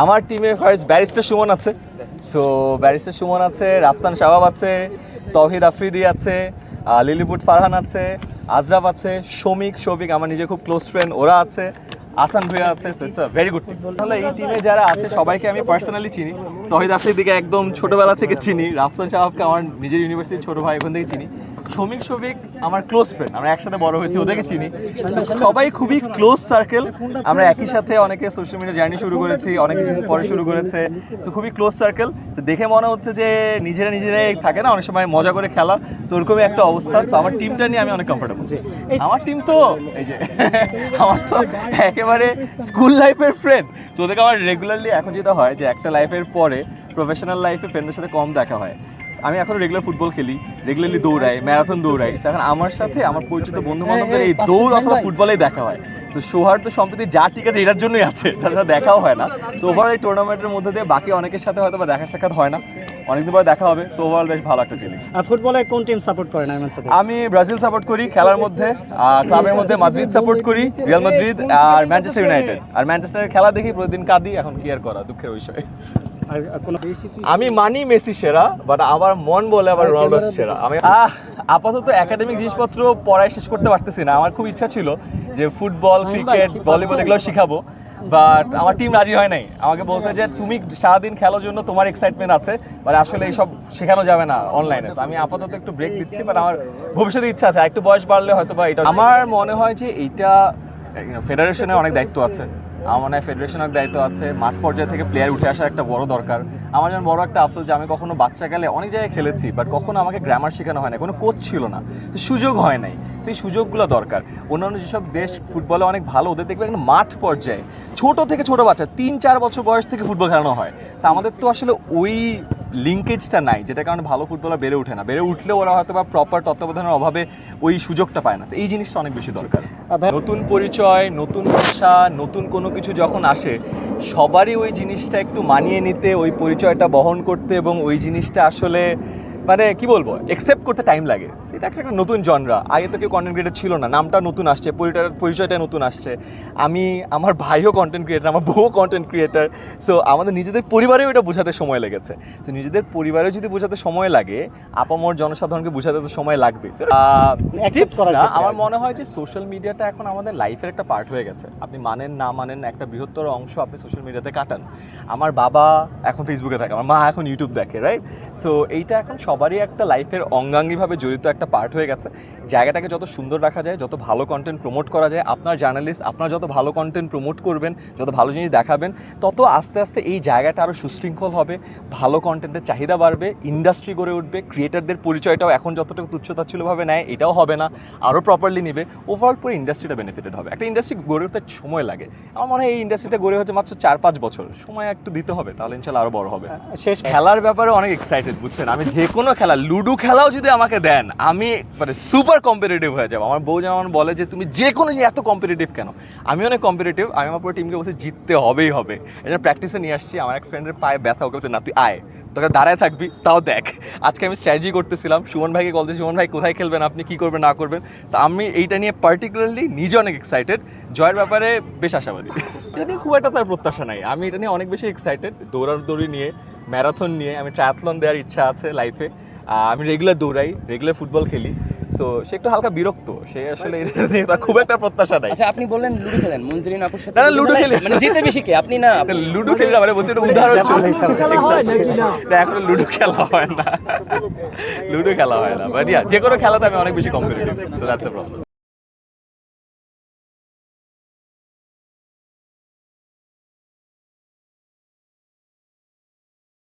আমার টিমে first barrister Suman আছে। সো ব্যারিস্টার সুমন আছে, রাফসান শাহাব আছে, তহিদ আফ্রিদি আছে লিলিপুট ফারহান আছে আজরাফ আছে, শমিক শফিক আমার নিজে খুব ক্লোজ ফ্রেন্ড ওরা আছে। আসান ভুয়া আছে so it's a very good team তাহলে এই টিমে যারা আছে সবাইকে আমি পার্সোনালি চিনি। তহিদ আফ্রিদিকে একদম ছোটবেলা থেকে চিনি। রাফসান শাহাবকে আমার নিজের ইউনিভার্সিটির ছোট ভাই ওখান থেকে চিনি। শমিক শফিক আমার ক্লোজ ফ্রেন্ড আমরা একসাথে বড় হয়েছি ওদেরকে চিনি। সবাই খুবই ক্লোজ সার্কেল আমরা একই সাথে অনেকে সোশ্যাল মিডিয়া জার্নি শুরু করেছি অনেক কিছু পরে শুরু করেছে। তো খুবই ক্লোজ সার্কেল তো দেখে মনে হচ্ছে যে নিজেরা নিজেরাই থাকে না অনেক সময় মজা করে খেলা। তো ওরকমই একটা অবস্থা। তো আমার টিমটা নিয়ে আমি অনেক কমফোর্টেবল আমার টিম তো এই যে আমার তো একেবারে স্কুল লাইফের ফ্রেন্ড তো ওদেরকে আমার রেগুলারলি এখন যেটা হয় যে একটা লাইফের পরে প্রফেশনাল লাইফে ফ্রেন্ডের সাথে কম দেখা হয়। আমি এখন রেগুলার ফুটবল খেলি রেগুলারলি দৌড়াই ম্যারাথন দৌড়াই। এখন আমার সাথে আমার পরিচিত বন্ধু বান্ধবদের এই দৌড় অথবা ফুটবলেই দেখা হয়। তো সৌহার্দ্য সম্প্রতি যা ঠিক আছে এটার জন্যই আছে তাছাড়া দেখাও হয় না। তো ওভারঅল এই টুর্নামেন্টের মধ্যে দিয়ে বাকি অনেকের সাথে হয়তো বা দেখা সাক্ষাৎ হয় না। অনেকদিন পরে দেখা হবে সো ওভারঅল বেশ ভালো একটা ফিলিং আর ফুটবলে কোন টিম সাপোর্ট করেন আইমান সাথে আমি ব্রাজিল সাপোর্ট করি খেলার মধ্যে আর ক্লাবের মধ্যে মাদ্রিদ সাপোর্ট করি রিয়াল মাদ্রিদ আর ম্যানচেস্টার ইউনাইটেড আর ম্যানচেস্টারের খেলা দেখি প্রতিদিন কাঁদি এখন কি আর করা দুঃখের বিষয়। আমি মানি মেসি সেরা বাট আমার মন বলে আবার রোনাল্ডো সেরা। আমি আপাতত একাডেমিক জিনিসপত্র পড়ায় শেষ করতে পারতেছি না। আমার খুব ইচ্ছা ছিল যে ফুটবল ক্রিকেট ভলিবল এগুলো শিখাবো। বাট আমার টিম রাজি হয় নাই। আমাকে বলছে যে, তুমি সারাদিন খেলার জন্য তোমার এক্সাইটমেন্ট আছে বাট আসলে এইসব শেখানো যাবে না অনলাইনে তো আমি আপাতত একটু ব্রেক দিচ্ছি বাট আমার ভবিষ্যতে ইচ্ছা আছে। একটু বয়স বাড়লে হয়তো বা এটা আমার মনে হয় যে এইটা ফেডারেশনের অনেক দায়িত্ব আছে। আমার মনে হয় ফেডারেশনের দায়িত্ব আছে, মাঠ পর্যায়ে থেকে প্লেয়ার উঠে আসার একটা বড় দরকার। আমার যেমন বড় একটা আফসোস যে আমি কখনো বাচ্চা গেলে অনেক জায়গায় খেলেছি বাট কখনো আমাকে গ্রামার শেখানো হয় না কোনো কোচ ছিল না। তো সুযোগ হয় নাই। সেই সুযোগগুলো দরকার। অন্যান্য যেসব দেশ ফুটবলে অনেক ভালো, ওদের দেখবে একদম মাঠ পর্যায়ে, ছোট থেকে ছোট বাচ্চা, তিন, চার বছর বয়স থেকে ফুটবল খেলানো হয়। আমাদের তো আসলে ওই লিঙ্কেজটা নাই যেটা কারণে ভালো ফুটবলার বেড়ে ওঠে না। বেড়ে উঠলেও ওরা হয়তো বা প্রপার তত্ত্বাবধানের অভাবে ওই সুযোগটা পায় না। এই জিনিসটা অনেক বেশি দরকার। নতুন পরিচয় নতুন ভাষা নতুন কোনো কিছু যখন আসে সবারই ওই জিনিসটা একটু মানিয়ে নিতে ওই পরিচয়টা বহন করতে এবং ওই জিনিসটা আসলে মানে কি বলব একসেপ্ট করতে টাইম লাগে। সেটা একটা নতুন জনরা আগে তো কেউ কন্টেন্ট ক্রিয়েটার ছিল না নামটা নতুন আসছে পরিচয়- পরিচয়টা নতুন আসছে। আমি আমার ভাইও কন্টেন্ট ক্রিয়েটার আমার বউ কন্টেন্ট ক্রিয়েটার সো আমাদের নিজেদের পরিবারেও এটা বোঝাতে সময় লেগেছে। তো নিজেদের পরিবারেও যদি বোঝাতে সময় লাগে আপামর জনসাধারণকে বোঝাতে তো সময় লাগবে। আমার মনে হয় যে সোশ্যাল মিডিয়াটা এখন আমাদের লাইফের একটা পার্ট হয়ে গেছে। আপনি মানেন না মানেন একটা বৃহত্তর অংশ আপনি সোশ্যাল মিডিয়াতে কাটান। আমার বাবা এখন ফেসবুকে থাকে আমার মা এখন ইউটিউব দেখে রাইট সো এইটা এখন সবারই একটা লাইফের অঙ্গাঙ্গিভাবে জড়িত একটা পার্ট হয়ে গেছে। জায়গাটাকে যত সুন্দর রাখা যায় যত ভালো কন্টেন্ট প্রমোট করা যায় আপনার জার্নালিস্ট আপনার যত ভালো কন্টেন্ট প্রমোট করবেন যত ভালো জিনিস দেখাবেন তত আস্তে আস্তে এই জায়গাটা আরও সুশৃঙ্খল হবে ভালো কন্টেন্টের চাহিদা বাড়বে ইন্ডাস্ট্রি গড়ে উঠবে ক্রিয়েটারদের পরিচয়টাও এখন যতটুকু তুচ্ছতাচ্ছুলভাবে নেয় এটাও হবে না আরও প্রপারলি নেবে ওভারঅল পুরো ইন্ডাস্ট্রিটা বেনিফিটেড হবে। একটা ইন্ডাস্ট্রি গড়ে উঠতে সময় লাগে। আমার মনে হয় এই ইন্ডাস্ট্রিটা গড়ে হচ্ছে মাত্র চার পাঁচ বছর। সময় একটু দিতে হবে তাহলে ইনশাল্লাহ আরও বড় হবে। শেষ খেলার ব্যাপারে অনেক এক্সাইটেড বুঝছেন? আমি যে কোনো খেলা, লুডো খেলাও যদি আমাকে দেন, আমি মানে সুপার কম্পিটিটিভ হয়ে যাব। আমার বউ যেমন বলে যে, তুমি যে কোনো এত কম্পিটিটিভ কেন? আমি অনেক কম্পিটিটিভ আমি আমার পুরো টিমকে বলছি, জিততে হবেই হবে। এটা প্র্যাকটিসে নিয়ে আসছি, আমার এক ফ্রেন্ডের পায়ে ব্যথা, ওকে বলছে না তুই আয়। তোকে দাঁড়ায় থাকবি, তাও দেখ। আজকে আমি স্ট্র্যাটেজি করতেছিলাম, সুমন ভাইকে বলতে সুমন ভাই, কোথায় খেলবেন আপনি? কি করবেন, না করবেন? আমি এইটা নিয়ে পার্টিকুলারলি নিজে অনেক এক্সাইটেড জয়ের ব্যাপারে বেশ আশাবাদী। এটা নিয়ে খুব একটা তার প্রত্যাশা নাই। আমি এটা নিয়ে অনেক বেশি এক্সাইটেড দৌড়াদৌড়ি নিয়ে। ম্যারাথন নিয়ে আমি ট্রায়াথলন দেওয়ার ইচ্ছা আছে লাইফে আমি রেগুলার দৌড়াই রেগুলার ফুটবল খেলি। সো সে একটু হালকা বিরক্ত। সে আসলে এটা খুব একটা প্রত্যাশা নাই। আচ্ছা আপনি বললেন লুডো খেলেন মঞ্জুরিন আপুর সাথে না, লুডো খেলি। মানে জিতে বেশি কে? আপনি না? লুডো খেলি না মানে বলছি এটা উদাহরণ না? এখন লুডো খেলা হয় না। লুডো খেলা হয় না। বাট ইয়া যে কোনো খেলাতে আমি অনেক বেশি competitive so that's a problem